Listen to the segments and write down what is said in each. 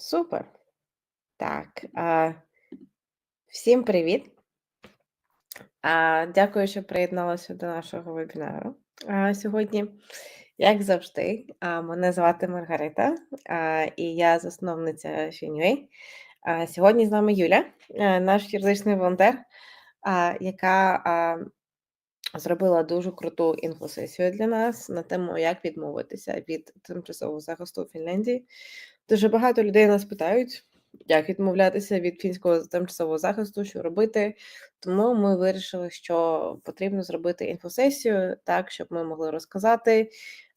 Супер. Так, а, всім привіт. А, дякую, що приєдналися до нашого вебінару а, сьогодні. Як завжди, а, мене звати Маргарита, а, і я засновниця Фінюй. А, сьогодні з нами Юля, а, наш юридичний волонтер, а, яка а, зробила дуже круту інфосесію для нас на тему, як відмовитися від тимчасового захисту у Фінляндії. Дуже багато людей нас питають, як відмовлятися від фінського тимчасового захисту, що робити. Тому ми вирішили, що потрібно зробити інфосесію так, щоб ми могли розказати,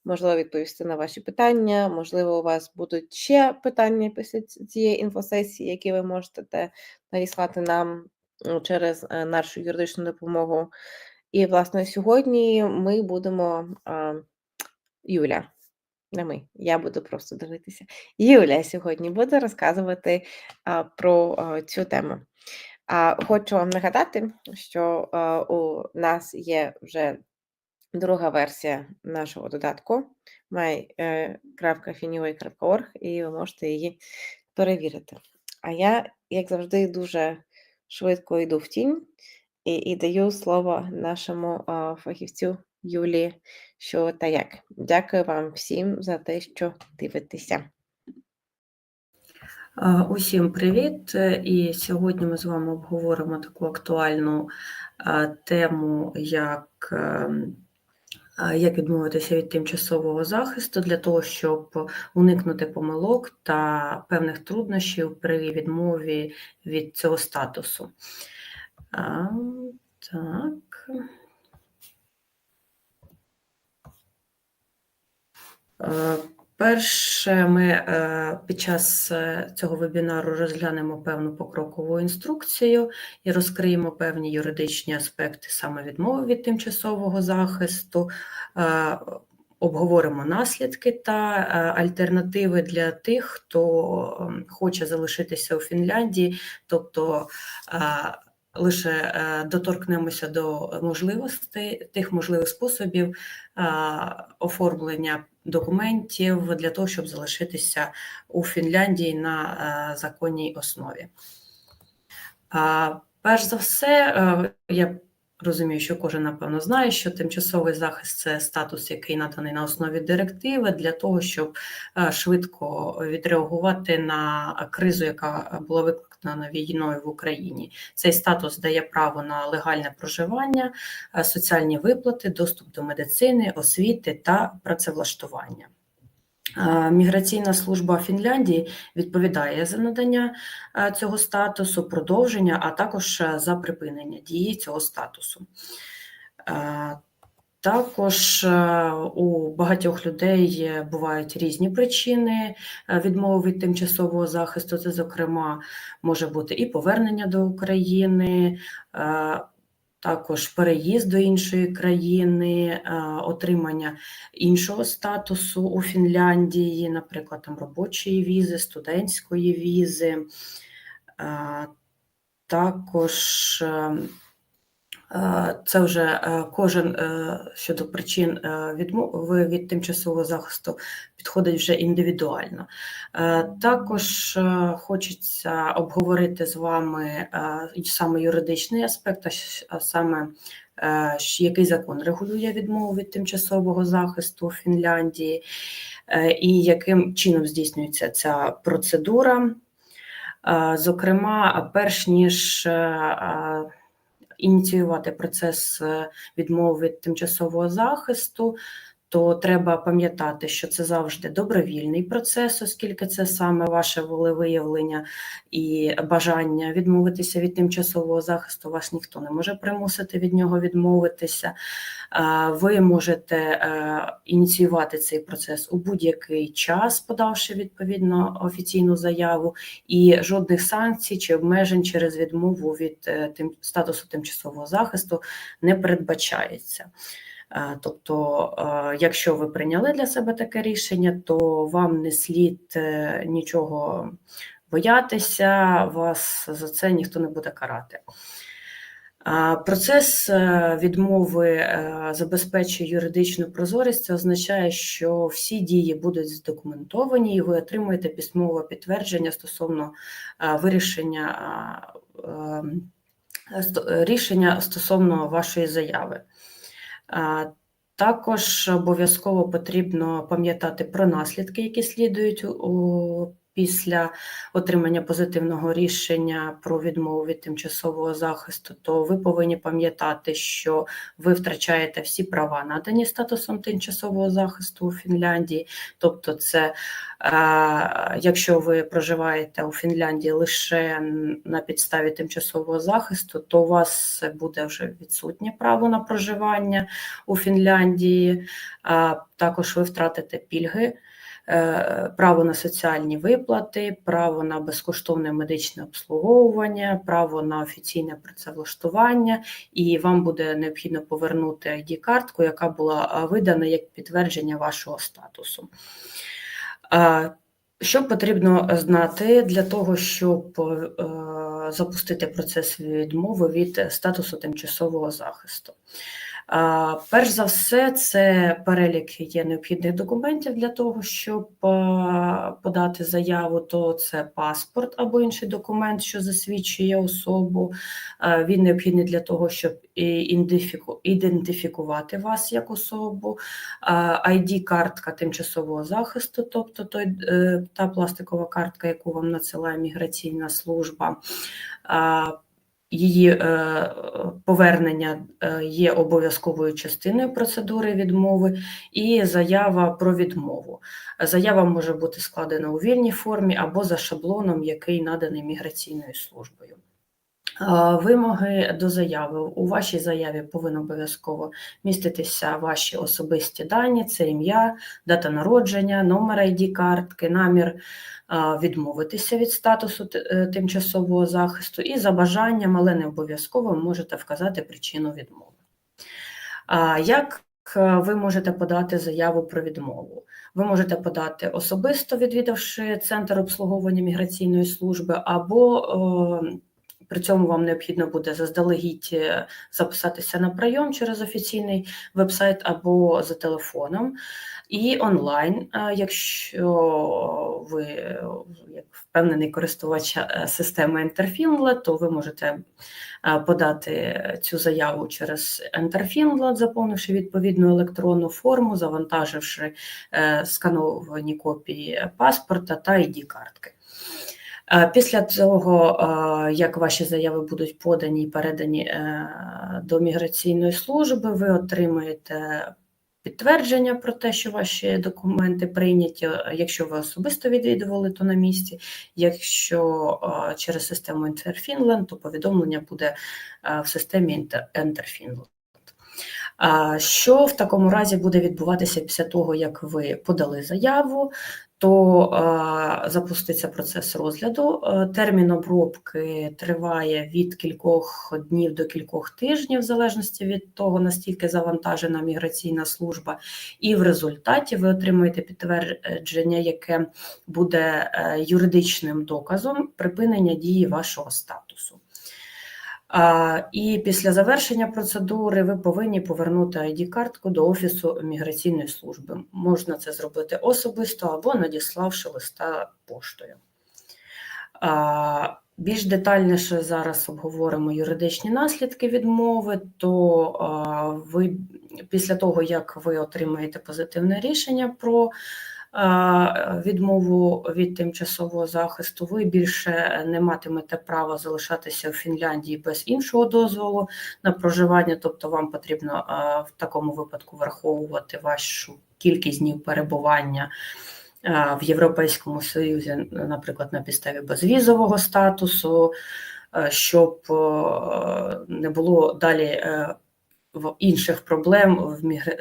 можливо, відповісти на ваші питання. Можливо, у вас будуть ще питання після цієї інфосесії, які ви можете надіслати нам через е, нашу юридичну допомогу. І, власне, сьогодні ми будемо. а, Юля, не ми, я буду просто дивитися. Юля сьогодні буде розказувати а, про а, цю тему. А, хочу вам нагадати, що а, у нас є вже друга версія нашого додатку my.finua.org, і ви можете її перевірити. А я, як завжди, дуже швидко йду в тінь і, і даю слово нашому а, фахівцю Юлії, що та як. Дякую вам всім за те, що дивитеся. Усім привіт! І сьогодні ми з вами обговоримо таку актуальну тему, як, ем, як відмовитися від тимчасового захисту для того, щоб уникнути помилок та певних труднощів при відмові від цього статусу. А, Так. Е, Перше, ми е, під час е, цього вебінару розглянемо певну покрокову інструкцію і розкриємо певні юридичні аспекти саме відмови від тимчасового захисту, обговоримо наслідки та альтернативи для тих, хто ем, хоче залишитися у Фінляндії, тобто лише е, доторкнемося до можливостей тих можливих способів е, оформлення документів для того, щоб залишитися у Фінляндії на е, законній основі. Перш за все, я розумію, що кожен напевно знає, що тимчасовий захист це статус, який наданий на основі директиви для того, щоб е, швидко відреагувати на кризу, яка була викликана війною в Україні. Цей статус дає право на легальне проживання, е, соціальні виплати, доступ до медицини, освіти та працевлаштування. Міграційна служба Фінляндії відповідає за надання цього статусу, продовження, а також е, за припинення дії цього статусу. Також е, у багатьох людей бувають різні причини е, відмови від тимчасового захисту. Це, зокрема, може бути і повернення до України, також переїзд до іншої країни, е, отримання іншого статусу у Фінляндії, наприклад, там робочої візи, студентської візи. Е, Також е, це вже е, кожен е, щодо причин е, відмови від тимчасового захисту підходить вже індивідуально. Е, Також е, хочеться обговорити з вами е, саме юридичний аспект, а саме е, який закон регулює відмову від тимчасового захисту у Фінляндії, е, і яким чином здійснюється ця процедура. Е, Зокрема, перш ніж е, е, ініціювати процес е, відмови від тимчасового захисту, то треба пам'ятати, що це завжди добровільний процес, оскільки це саме ваше волевиявлення і бажання відмовитися від тимчасового захисту. Вас ніхто не може примусити від нього відмовитися. Ви можете е, ініціювати цей процес у будь-який час, подавши відповідно офіційну заяву, і жодних санкцій чи обмежень через відмову від е, статусу тимчасового захисту не передбачається. Е, Тобто, е, якщо ви прийняли для себе таке рішення, то вам не слід е, нічого боятися, вас за це ніхто не буде карати. Процес відмови забезпечує юридичну прозорість. Це означає, що всі дії будуть задокументовані, і ви отримуєте письмове підтвердження стосовно вирішення е, е, сто- рішення стосовно вашої заяви. Також обов'язково потрібно пам'ятати про наслідки, які слідують у, після отримання позитивного рішення про відмову від тимчасового захисту, то ви повинні пам'ятати, що ви втрачаєте всі права, надані статусом тимчасового захисту у Фінляндії. Тобто, це е, якщо ви проживаєте у Фінляндії лише на підставі тимчасового захисту, то у вас буде вже відсутнє право на проживання у Фінляндії. Також ви втратите пільги право на соціальні виплати, право на безкоштовне медичне обслуговування, право на офіційне працевлаштування, і вам буде необхідно повернути ID-картку, яка була видана як підтвердження вашого статусу. Що потрібно знати для того, щоб е, запустити процес відмови від статусу тимчасового захисту? Перш за все, це перелік є необхідних документів для того, щоб подати заяву, то це паспорт або інший документ, що засвідчує особу. Він необхідний для того, щоб ідентифікувати вас як особу, ID-картка тимчасового захисту, тобто той, е, та пластикова картка, яку вам надсилає міграційна служба. Її е, повернення е, є обов'язковою частиною процедури відмови, і заява про відмову. Заява може бути складена у вільній формі або за шаблоном, який наданий міграційною службою. Е, Вимоги до заяви. У вашій заяві повинно обов'язково міститися ваші особисті дані, це ім'я, дата народження, номер ID-картки, намір відмовитися від статусу е, тимчасового захисту, і за бажанням, але не обов'язково, можете вказати причину відмови. Як е, ви можете подати заяву про відмову? Ви можете подати особисто, відвідавши центр обслуговування міграційної служби, або е, при цьому вам необхідно буде заздалегідь е, записатися на прийом через офіційний вебсайт або за телефоном. І онлайн, е, якщо ви е, як впевнений користувач системи Enterfinlet, то ви можете подати цю заяву через Enterfinlet, заповнивши відповідну електронну форму, завантаживши скановані копії паспорта та ID-картки. Е, Після цього, е, як ваші заяви будуть подані і передані е, до міграційної служби, ви отримаєте підтвердження про те, що ваші документи прийняті. Якщо ви особисто відвідували, то на місці. Якщо е, через систему Interfinland, то повідомлення буде е, в системі. А Що в такому разі буде відбуватися після того, як ви подали заяву, то запуститься процес розгляду. Е, Термін обробки триває від кількох днів до кількох тижнів, в залежності від того, наскільки завантажена міграційна служба, і в результаті ви отримуєте підтвердження, яке буде е, юридичним доказом припинення дії вашого статусу. І після завершення процедури ви повинні повернути ID-картку до Офісу міграційної служби. Можна це зробити особисто або надіславши листа поштою. Більш детальніше зараз обговоримо юридичні наслідки відмови, то ви після того, як ви отримаєте позитивне рішення про відмову від тимчасового захисту, ви більше не матимете права залишатися в Фінляндії без іншого дозволу на проживання, тобто вам потрібно в такому випадку враховувати вашу кількість днів перебування в Європейському Союзі, наприклад, на підставі безвізового статусу, щоб не було далі е, інших проблем в мігр...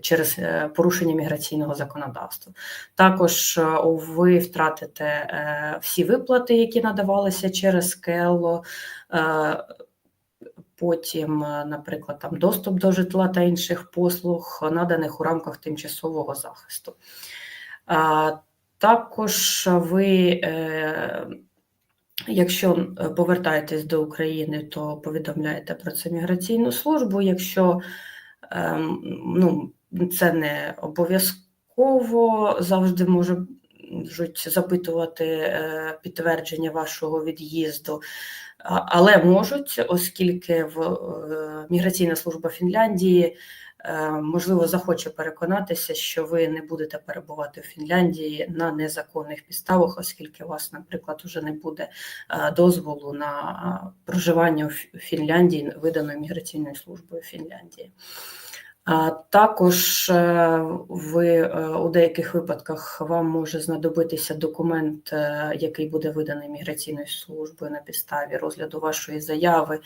через е, порушення міграційного законодавства. Також е, ви втратите е, всі виплати, які надавалися через КЕЛО, потім, наприклад, там доступ до житла та інших послуг, наданих у рамках тимчасового захисту. Також ви Якщо повертаєтесь до України, то повідомляєте про це міграційну службу. Якщо ем, ну, це не обов'язково, завжди можуть запитувати е, підтвердження вашого від'їзду, але можуть, оскільки в е, міграційна служба Фінляндії е, можливо захоче переконатися, що ви не будете перебувати в Фінляндії на незаконних підставах, оскільки у вас, наприклад, вже не буде дозволу на проживання у Фінляндії, виданої міграційною службою Фінляндії. Також е, ви е, у деяких випадках вам може знадобитися документ, е, який буде виданий міграційною службою на підставі розгляду вашої заяви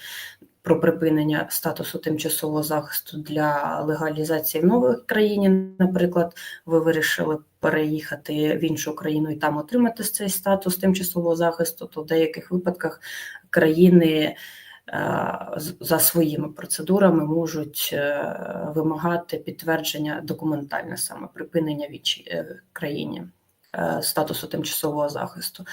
про припинення статусу тимчасового захисту для легалізації в новій країні. Наприклад, ви вирішили переїхати в іншу країну і там отримати цей статус тимчасового захисту, то в деяких випадках країни за своїми процедурами можуть е, вимагати підтвердження документальне саме припинення в е, країні. е, статусу тимчасового захисту.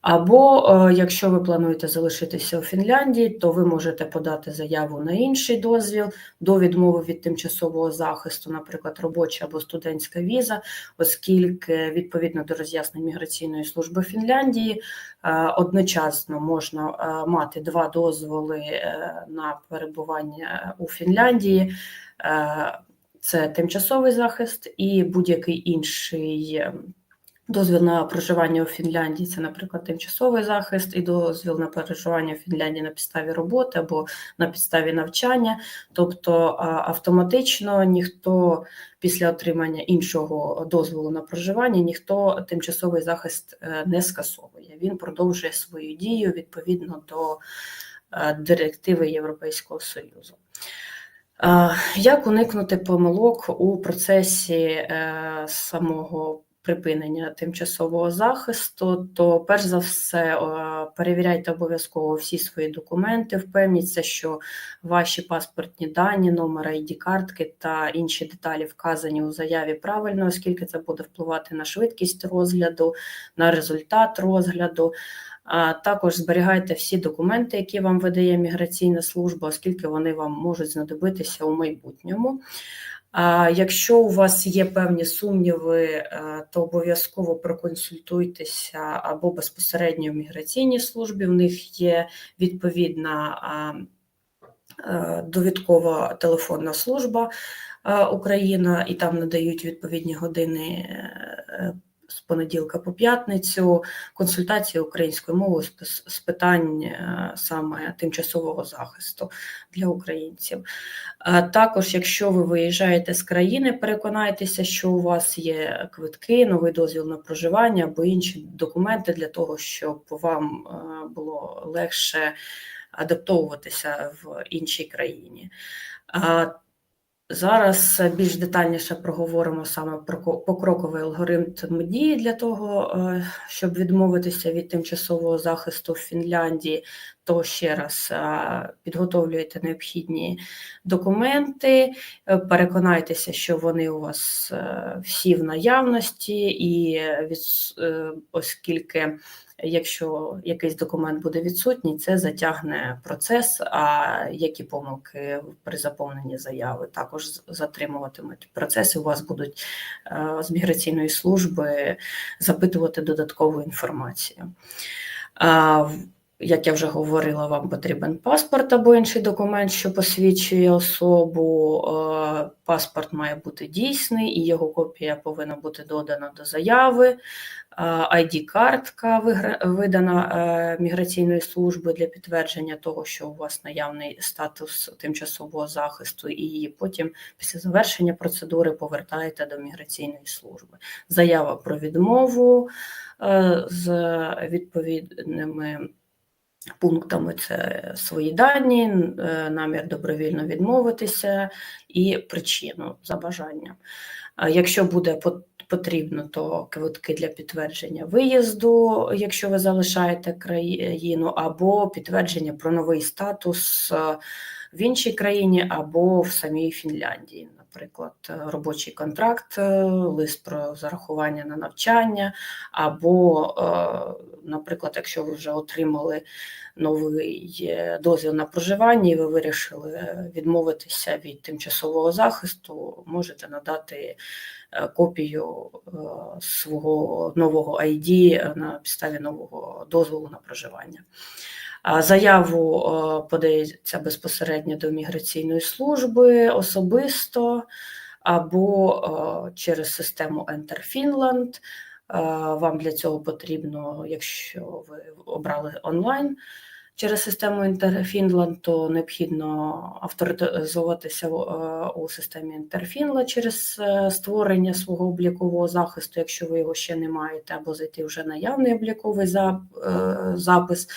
Або е, якщо ви плануєте залишитися у Фінляндії, то ви можете подати заяву на інший дозвіл до відмови від тимчасового захисту, наприклад, робоча або студентська віза, оскільки відповідно до роз'яснень міграційної служби Фінляндії е, одночасно можна е, мати два дозволи е, на перебування у Фінляндії. Е, Це тимчасовий захист і будь-який інший е, дозвіл на проживання у Фінляндії. Це, наприклад, тимчасовий захист і дозвіл на проживання в Фінляндії на підставі роботи або на підставі навчання. Тобто автоматично ніхто після отримання іншого дозволу на проживання ніхто тимчасовий захист е, не скасовує. Він продовжує свою дію відповідно до е, директиви Європейського Союзу. Як уникнути помилок у процесі е, самого припинення тимчасового захисту, то перш за все е, перевіряйте обов'язково всі свої документи, впевніться, що ваші паспортні дані, номер id картки та інші деталі вказані у заяві правильно, оскільки це буде впливати на швидкість розгляду, на результат розгляду. А також зберігайте всі документи, які вам видає міграційна служба, оскільки вони вам можуть знадобитися у майбутньому. Якщо у вас є певні сумніви, е, то обов'язково проконсультуйтеся або безпосередньо в міграційній службі. В них є відповідна е, довідкова телефонна служба е, Україна, і там надають відповідні години понеділка по п'ятницю консультації українською мовою з питань е, саме тимчасового захисту для українців. Також, якщо ви виїжджаєте з країни, переконайтеся, що у вас є квитки, новий дозвіл на проживання або інші документи для того, щоб вам е, було легше адаптовуватися в іншій країні. Зараз більш детальніше проговоримо саме про ко- покроковий алгоритм дії для того, е, щоб відмовитися від тимчасового захисту в Фінляндії, то ще раз підготовлюєте необхідні документи, е, переконайтеся, що вони у вас е, всі в наявності, і від, е, оскільки якщо якийсь документ буде відсутній, це затягне процес. А які помилки при заповненні заяви також затримуватимуть процес, і у вас будуть з міграційної служби запитувати додаткову інформацію. Як я вже говорила, вам потрібен паспорт або інший документ, що посвідчує особу. Е, Паспорт має бути дійсний, і його копія повинна бути додана до заяви. ID-картка видана е, міграційною службою для підтвердження того, що у вас наявний статус тимчасового захисту, і потім після завершення процедури повертаєте до міграційної служби. Заява про відмову е, з відповідними пунктами це свої дані, е, намір добровільно відмовитися і причину за бажанням. Якщо буде пот- потрібно, то квитки для підтвердження виїзду, якщо ви залишаєте країну, або підтвердження про новий статус е, в іншій країні, або в самій Фінляндії, наприклад, робочий контракт, е, лист про зарахування на навчання, або, е, наприклад, якщо ви вже отримали новий е, дозвіл на проживання, і ви вирішили відмовитися від тимчасового захисту, можете надати копію свого нового ID на підставі нового дозволу на проживання. Заяву подається безпосередньо до міграційної служби особисто або через систему Enter Finland. Вам для цього потрібно, якщо ви обрали онлайн через систему Finland, то необхідно авторизуватися е, у системі Finland через е, створення свого облікового захисту, якщо ви його ще не маєте, або зайти вже наявний обліковий е, запис,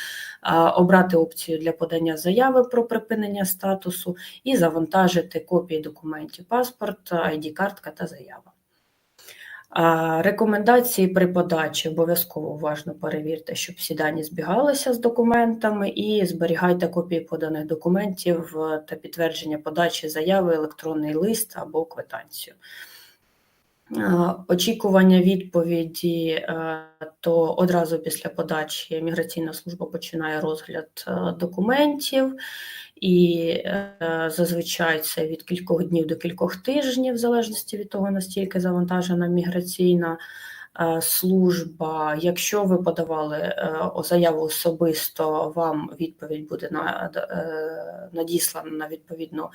обрати опцію для подання заяви про припинення статусу і завантажити копії документів паспорт, ID-картка та заява. Рекомендації при подачі обов'язково уважно перевірте, щоб всі дані збігалися з документами, і зберігайте копії поданих документів е, та підтвердження подачі заяви, електронний лист або квитанцію. Е, Очікування відповіді, е, то одразу після подачі міграційна служба починає розгляд документів, і е, зазвичай це від кількох днів до кількох тижнів, в залежності від того, наскільки завантажена міграційна е, служба. Якщо ви подавали е, заяву особисто, вам відповідь буде на, е, надіслана на відповідну е,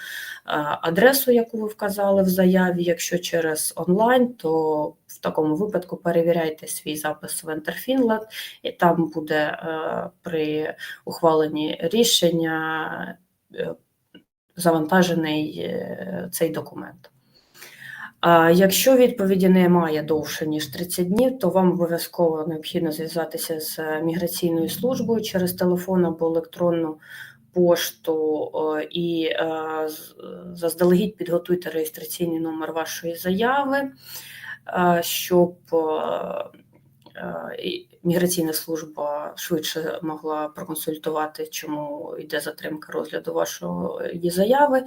адресу, яку ви вказали в заяві. Якщо через онлайн, то в такому випадку перевіряйте свій запис в Enter і там буде е, при ухваленні рішення завантажений е, цей документ. Якщо відповіді немає довше ніж 30 днів, то вам обов'язково необхідно зв'язатися з міграційною службою через телефон або електронну пошту е, і е, заздалегідь підготуйте реєстраційний номер вашої заяви, е, щоб е, е, міграційна служба швидше могла проконсультувати, чому йде затримка розгляду вашої заяви.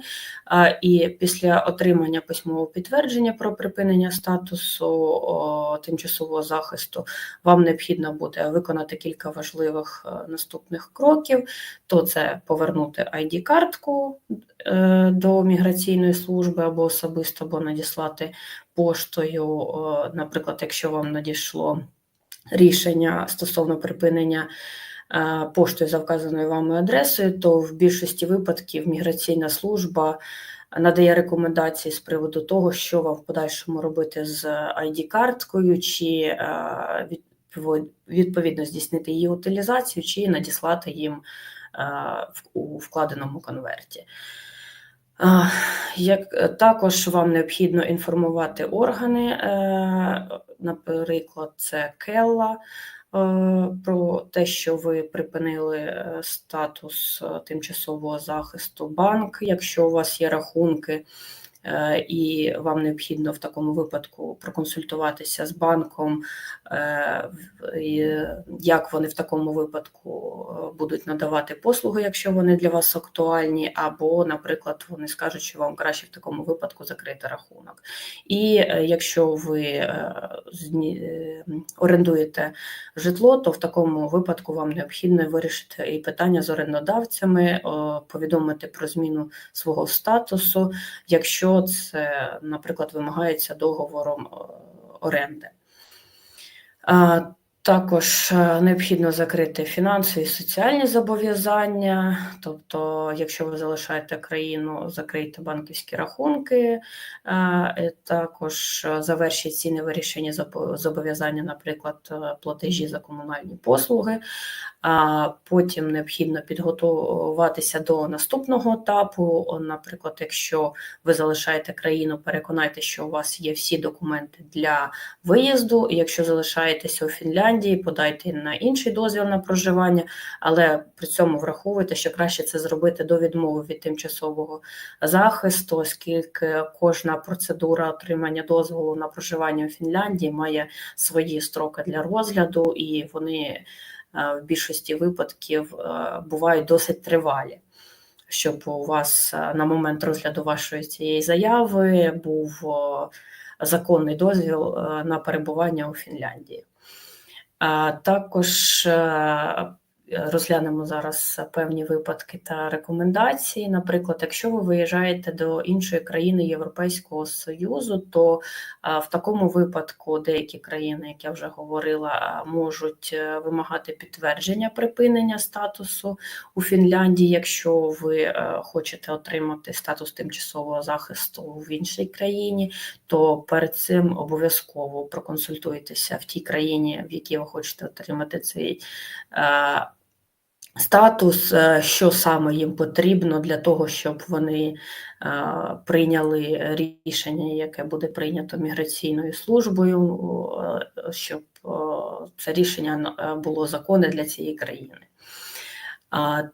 І після отримання письмового підтвердження про припинення статусу тимчасового захисту вам необхідно буде виконати кілька важливих е, наступних кроків. То це повернути ID-картку е, до міграційної служби або особисто, або надіслати поштою, е, наприклад, якщо вам надійшло рішення стосовно припинення е, поштою за вказаною вами адресою, то в більшості випадків міграційна служба надає рекомендації з приводу того, що вам в подальшому робити з ID-карткою, чи е, відповідно здійснити її утилізацію, чи надіслати їм е, у вкладеному конверті. Як також вам необхідно інформувати органи, е, наприклад, це Келла, е, про те, що ви припинили е, статус е, тимчасового захисту банк, якщо у вас є рахунки, е, і вам необхідно в такому випадку проконсультуватися з банком, е, як вони в такому випадку е, будуть надавати послуги, якщо вони для вас актуальні, або, наприклад, вони скажуть, що вам краще в такому випадку закрити рахунок. І е, якщо ви е, е, орендуєте житло, то в такому випадку вам необхідно вирішити і питання з орендодавцями, повідомити про зміну свого статусу, якщо це, наприклад, вимагається договором е, оренди. Також е, необхідно закрити фінансові і соціальні зобов'язання, тобто, якщо ви залишаєте країну, закрийте банківські рахунки, е, також е, завершіть ці невирішені зобов'язання, наприклад, платежі за комунальні послуги. А Потім необхідно підготуватися до наступного етапу. Наприклад, якщо ви залишаєте країну, переконайте, що у вас є всі документи для виїзду. Якщо залишаєтеся у Фінляндії, подайте на інший дозвіл на проживання, але при цьому враховуйте, що краще це зробити до відмови від тимчасового захисту, оскільки кожна процедура отримання дозволу на проживання у Фінляндії має свої строки для розгляду, і вони е, в більшості випадків е, бувають досить тривалі. щоб у вас е, на момент розгляду вашої цієї заяви був законний дозвіл на перебування у Фінляндії. Також е, розглянемо зараз певні випадки та рекомендації. Наприклад, якщо ви виїжджаєте до іншої країни Європейського Союзу, то в такому випадку деякі країни, як я вже говорила, можуть е, вимагати підтвердження припинення статусу у Фінляндії, якщо ви е, хочете отримати статус тимчасового захисту в іншій країні, то перед цим обов'язково проконсультуйтеся в тій країні, в якій ви хочете отримати цей. Статус, е, що саме їм потрібно для того, щоб вони е, прийняли рішення, яке буде прийнято міграційною службою, е, щоб це рішення було законне для цієї країни.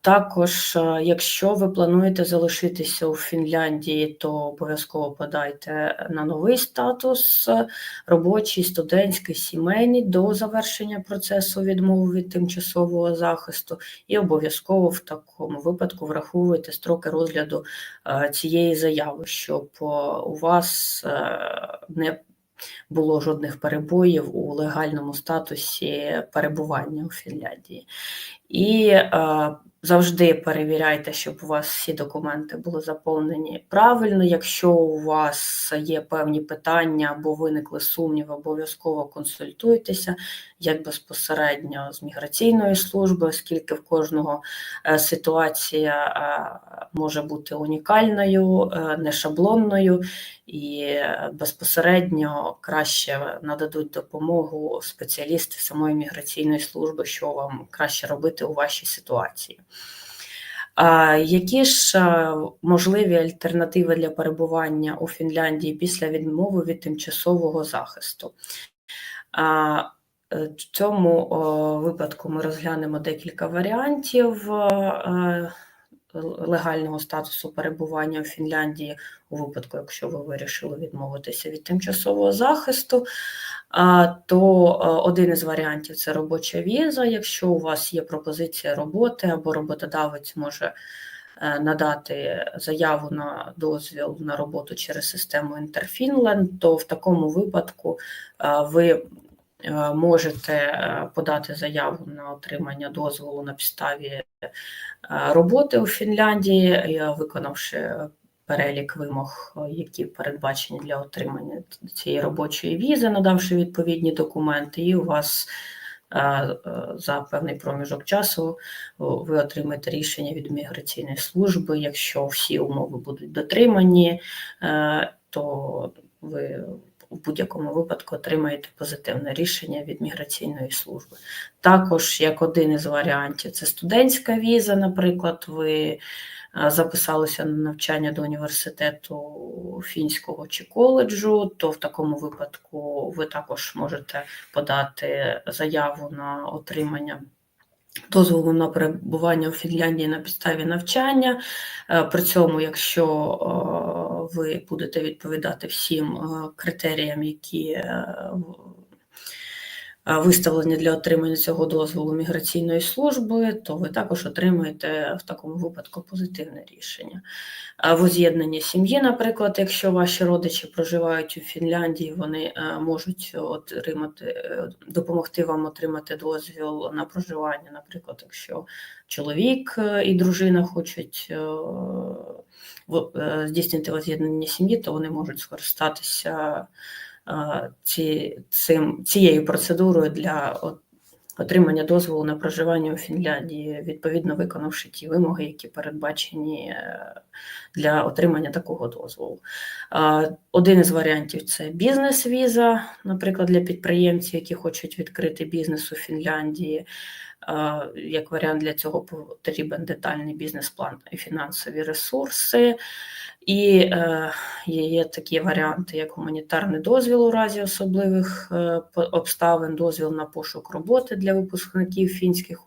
Також, е, якщо ви плануєте залишитися у Фінляндії, то обов'язково подайте на новий статус е, робочий, студентський, сімейний до завершення процесу відмови від тимчасового захисту, і обов'язково в такому випадку враховуйте строки розгляду е, цієї заяви, щоб у вас не було жодних перебоїв у легальному статусі перебування у Фінляндії. І е, завжди перевіряйте, щоб у вас всі документи були заповнені правильно. Якщо у вас є певні питання або виникли сумніви, обов'язково консультуйтеся як безпосередньо з міграційної служби, оскільки в кожного е, ситуація е, може бути унікальною, е, не шаблонною, і безпосередньо краще нададуть допомогу спеціалісти самої міграційної служби, що вам краще робити у вашій ситуації. Які ж можливі альтернативи для перебування у Фінляндії після відмови від тимчасового захисту? Е, В цьому випадку ми розглянемо декілька варіантів е, легального статусу перебування у Фінляндії у випадку, якщо ви вирішили відмовитися від тимчасового захисту. То е, один із варіантів це робоча віза. Якщо у вас є пропозиція роботи або роботодавець може е, надати заяву на дозвіл на роботу через систему Інтерфінленд, то в такому випадку е, ви можете е, подати заяву на отримання дозволу на підставі е, роботи у Фінляндії, е, виконавши перелік вимог, е, які передбачені для отримання цієї робочої візи, надавши відповідні документи, і у вас е, е, за певний проміжок часу ви отримаєте рішення від міграційної служби. Якщо всі умови будуть дотримані, е, то ви в будь-якому випадку отримаєте позитивне рішення від міграційної служби. Також, як один із варіантів, це студентська віза, наприклад, ви записалися на навчання до університету фінського чи коледжу, то в такому випадку ви також можете подати заяву на отримання. Дозволу на перебування у Фінляндії на підставі навчання. Е, При цьому, якщо е, ви будете відповідати всім е, критеріям, які е, виставлені для отримання цього дозволу міграційної служби, то ви також отримаєте в такому випадку позитивне рішення. А Воз'єднання сім'ї, наприклад, якщо ваші родичі проживають у Фінляндії, вони е, можуть отримати, е, допомогти вам отримати дозвіл на проживання, наприклад, якщо чоловік е, і дружина хочуть е, в- е, здійснити воз'єднання сім'ї, то вони можуть скористатися е, ці, цим, цією процедурою для отримання дозволу на проживання у Фінляндії, відповідно виконавши ті вимоги, які передбачені е, для отримання такого дозволу. Е, Один із варіантів це бізнес-віза, наприклад, для підприємців, які хочуть відкрити бізнес у Фінляндії. Е, Як варіант для цього потрібен детальний бізнес-план і фінансові ресурси. І е, є, такі варіанти, як гуманітарний дозвіл у разі особливих е, обставин, дозвіл на пошук роботи для випускників фінських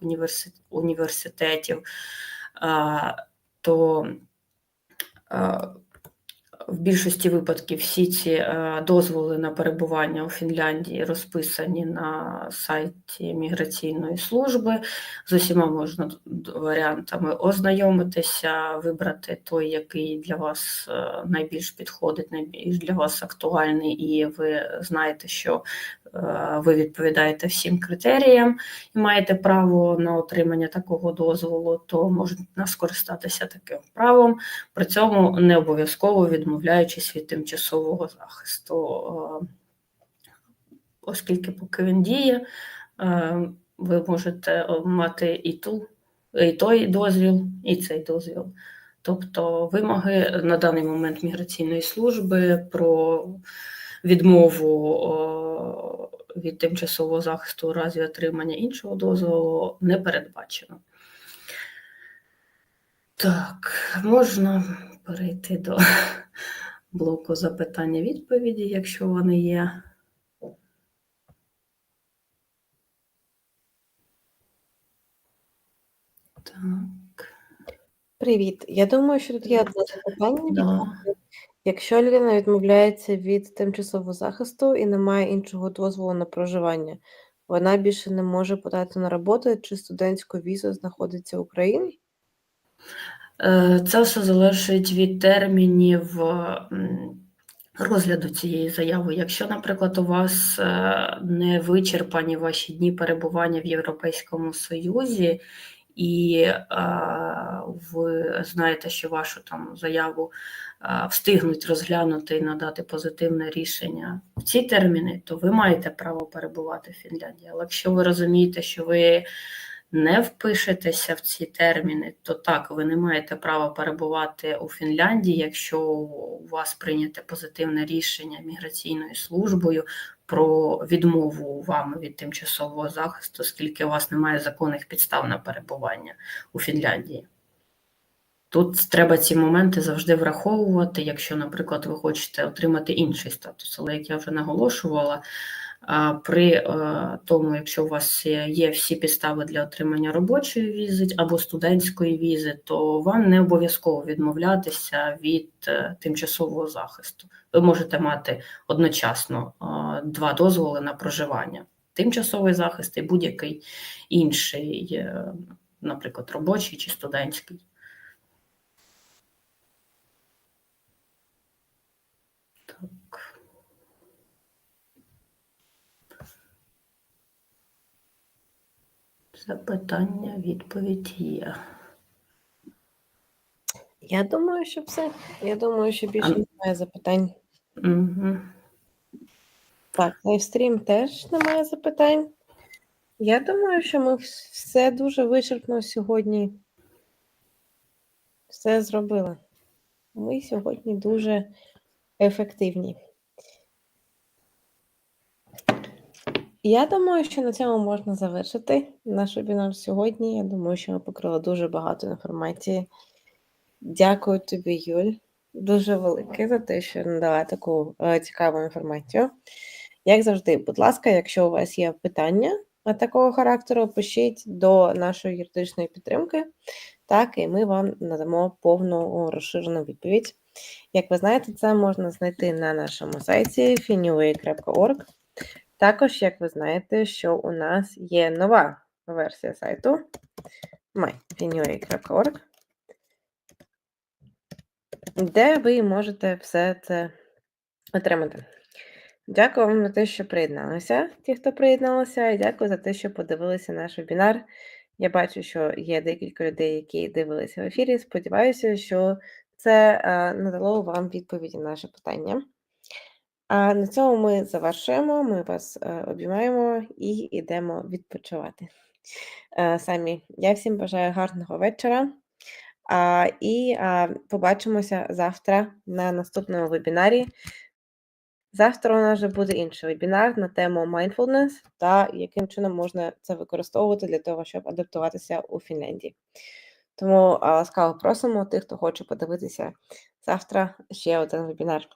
університетів. То в більшості випадків всі ці е, дозволи на перебування у Фінляндії розписані на сайті міграційної служби. З усіма можна варіантами ознайомитися, вибрати той, який для вас е, найбільш підходить, найбільш для вас актуальний, і ви знаєте, що е, ви відповідаєте всім критеріям і маєте право на отримання такого дозволу, то можна скористатися таким правом, при цьому не обов'язково відмовляючись від тимчасового захисту. Е, Оскільки поки він діє, е, ви можете мати і ту, і той дозвіл, і цей дозвіл. Тобто вимоги на даний момент міграційної служби про відмову від тимчасового захисту у разі отримання іншого дозволу не передбачено. Так, можна перейти до блоку запитання-відповіді, якщо вони є. Так, Привіт. Я думаю, що тут є одне запитання. да. Якщо людина відмовляється від тимчасового захисту і не має іншого дозволу на проживання, вона більше не може подати на роботу чи студентську візу знаходиться в Україні? Е, Це все залежить від термінів розгляду цієї заяви. Якщо, наприклад, у вас е, не вичерпані ваші дні перебування в Європейському Союзі, і е, ви знаєте, що вашу там заяву встигнуть розглянути і надати позитивне рішення в ці терміни, то ви маєте право перебувати в Фінляндії. Але якщо ви розумієте, що ви не впишетеся в ці терміни, то так, ви не маєте права перебувати у Фінляндії, якщо у вас прийняте позитивне рішення міграційною службою про відмову вам від тимчасового захисту, оскільки у вас немає законних підстав на перебування у Фінляндії. Тут треба ці моменти завжди враховувати, якщо, наприклад, ви хочете отримати інший статус. Але як я вже наголошувала, при е, тому, якщо у вас є всі підстави для отримання робочої візи або студентської візи, то вам не обов'язково відмовлятися від е, тимчасового захисту. Ви можете мати одночасно е, два дозволи на проживання: тимчасовий захист і будь-який інший, наприклад, робочий чи студентський. Запитання, відповідь є. Я думаю, що все. Я думаю, що більше немає запитань. Угу. Так, лайвстрім теж немає запитань. Я думаю, що ми все дуже вичерпно сьогодні все зробили. Ми сьогодні дуже ефективні. Я думаю, що на цьому можна завершити наш вебінар сьогодні. Я думаю, що ми покрили дуже багато інформації. Дякую тобі, Юль, дуже велике за те, що надала таку е, цікаву інформацію. Як завжди, будь ласка, якщо у вас є питання е, такого характеру, пишіть до нашої юридичної підтримки, так, і ми вам надамо повну розширену відповідь. Як ви знаєте, це можна знайти на нашому сайті fineway.org. Також, як ви знаєте, що у нас є нова версія сайту myfineway.org, де ви можете все це отримати. Дякую вам за те, що приєдналися, ті, хто приєдналися, і дякую за те, що подивилися наш вебінар. Я бачу, що є декілька людей, які дивилися в ефірі. Сподіваюся, що це е, надало вам відповіді на наше питання. А на цьому ми завершуємо. Ми вас е, обіймаємо і йдемо відпочивати. Е, самі я всім бажаю гарного вечора. І побачимося завтра на наступному вебінарі. Завтра у нас вже буде інший вебінар на тему mindfulness та яким чином можна це використовувати для того, щоб адаптуватися у Фінляндії. Тому ласкаво просимо тих, хто хоче подивитися завтра ще один вебінар.